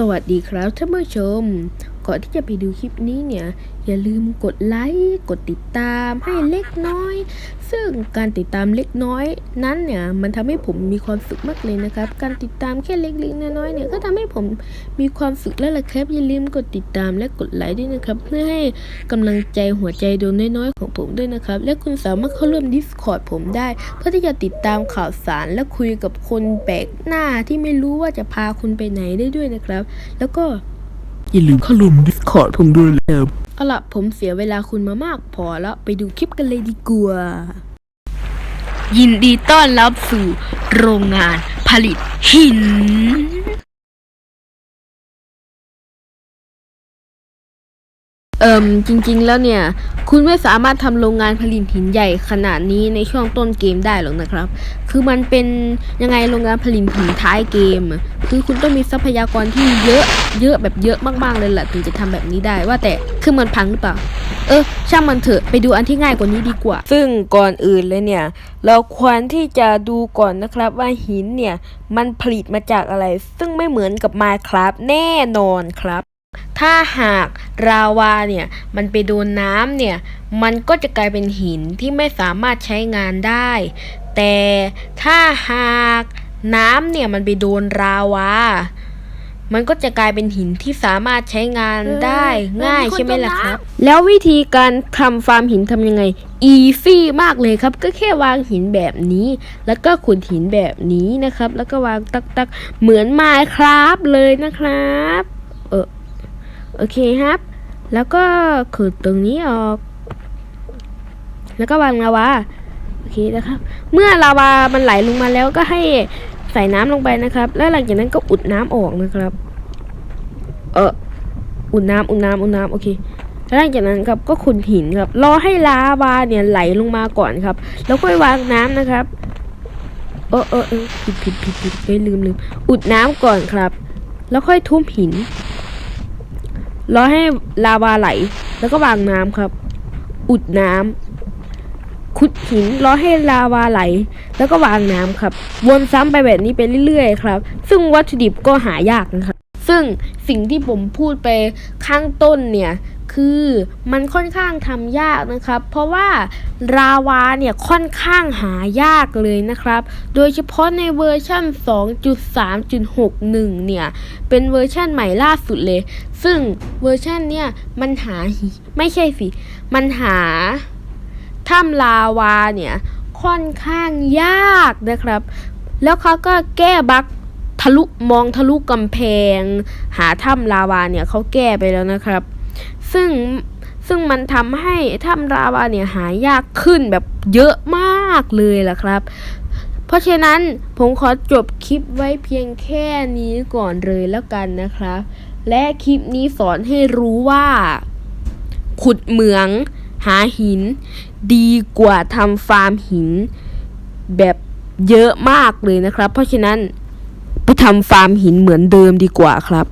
สวัสดีครับท่านผู้ชม ก่อนที่จะไปดูคลิปนี้เนี่ย อย่าลืมกดไลค์กดติดตามให้เล็กน้อย ซึ่งการติดตามเล็กน้อยนั้นเนี่ยมันทำให้ผมมีความสุขมากเลยนะครับ การติดตามแค่เล็กๆน้อยๆเนี่ยก็ทำให้ผมมีความสุขแล้วล่ะครับอย่าลืมกดติดตามและกดไลค์ด้วยนะครับ เพื่อให้กำลังใจหัวใจดวงน้อยๆของผมด้วยนะครับ และคุณสามารถเข้าร่วม Discord ผมได้ เพื่อที่จะติดตามข่าวสารและคุยกับคนแปลกหน้าที่ไม่รู้ว่าจะพาคุณไปไหนได้ด้วยนะครับ แล้วก็ อย่าลืมเข้าร่วม Discord ผมด้วยนะครับเอาล่ะผมเสียเวลาคุณมามากพอแล้วไปดูคลิปกันเลยดีกว่า ยินดีต้อนรับสู่โรงงานผลิตหิน เอิมจริงๆแล้วเนี่ย คุณไม่สามารถทำโรงงานผลิตหินใหญ่ขนาดนี้ในช่วงต้นเกมได้หรอกนะครับ คือมันเป็นยังไงโรงงานผลิตหินท้ายเกม คือคุณต้องมีทรัพยากรที่เยอะเยอะแบบเยอะมากๆเลยแหละถึงจะทำแบบนี้ได้ว่าแต่เครื่องมันพังหรือเปล่า เออ ช่างมันเถอะไปดูอันที่ง่ายกว่านี้ดีกว่า ซึ่งก่อนอื่นเลยเนี่ย เราควรที่จะดูก่อนนะครับว่าหินเนี่ยมันผลิตมาจากอะไร ซึ่งไม่เหมือนกับ Minecraft แน่นอนครับ ถ้าหากราวาเนี่ยมันไปโดนน้ำเนี่ยมันก็จะกลายเป็นหินที่ไม่สามารถใช้งานได้ แต่ถ้าหากน้ำเนี่ยมันไปโดนราวา มันก็จะกลายเป็นหินที่สามารถใช้งานได้เออง่ายมีคนใช่ไหมล่ะจมน้ำครับ แล้ววิธีการทำฟาร์มหินทำยังไง อีซี่มากเลยครับ ก็แค่วางหินแบบนี้ แล้วก็ขุดหินแบบนี้นะครับ แล้วก็วางตักตักๆเหมือนไมครับเลยนะครับ เออ โอเคครับ แล้วก็ขุดตรงนี้ออก แล้วก็วางลาวาโอเคนะครับ เมื่อลาวามันไหลลงมาแล้วก็ให้ใส่น้ำลงไปนะครับ แล้วหลังจากนั้นก็อุดน้ำออกนะครับ เอออุ่นน้ำอุ่นน้ำอุ่นน้ำโอเคแล้วหลังจากนั้นครับก็ขุดหินครับ รอให้ลาวาเนี่ยไหลลงมาก่อนครับ แล้วค่อยวางน้ำนะครับ เออเออเออผิดผิดผิดผิดเฮ้ยลืมลืมอุดน้ำก่อนครับ แล้วค่อยทุบหิน รอให้ลาวาไหล แล้วก็วางน้ำครับ อุดน้ำขุดหินรอให้ลาวาไหล แล้วก็วางน้ำครับ วนซ้ำไปแบบนี้ไปเรื่อยๆ ครับ ซึ่งวัตถุดิบก็หายากนะครับ ซึ่งสิ่งที่ผมพูดไปข้างต้นเนี่ย คือมันค่อนข้างทำยากนะครับ เพราะว่าราวาเนี่ยค่อนข้างหายากเลยนะครับ โดยเฉพาะในเวอร์ชัน2.3.61 เนี่ย เป็นเวอร์ชันใหม่ล่าสุดเลย ซึ่งเวอร์ชันเนี่ยมันหาไม่ใช่สิ มันหาถ้ำลาวาเนี่ยค่อนข้างยากนะครับ แล้วเขาก็แก้บั๊กทะลุมองทะลุกำแพง หาถ้ำลาวาเนี่ยเขาแก้ไปแล้วนะครับ ซึ่งซึ่งมันทำให้ถ้ำลาวาเนี่ยหายากขึ้นแบบเยอะมากเลยล่ะครับ เพราะฉะนั้นผมขอจบคลิปไว้เพียงแค่นี้ก่อนเลยแล้วกันนะครับ และคลิปนี้สอนให้รู้ว่า ขุดเหมือง หาหิน ดีกว่าทำฟาร์มหิน แบบเยอะมากเลยนะครับ เพราะฉะนั้นไปทำฟาร์มหินเหมือนเดิมดีกว่าครับ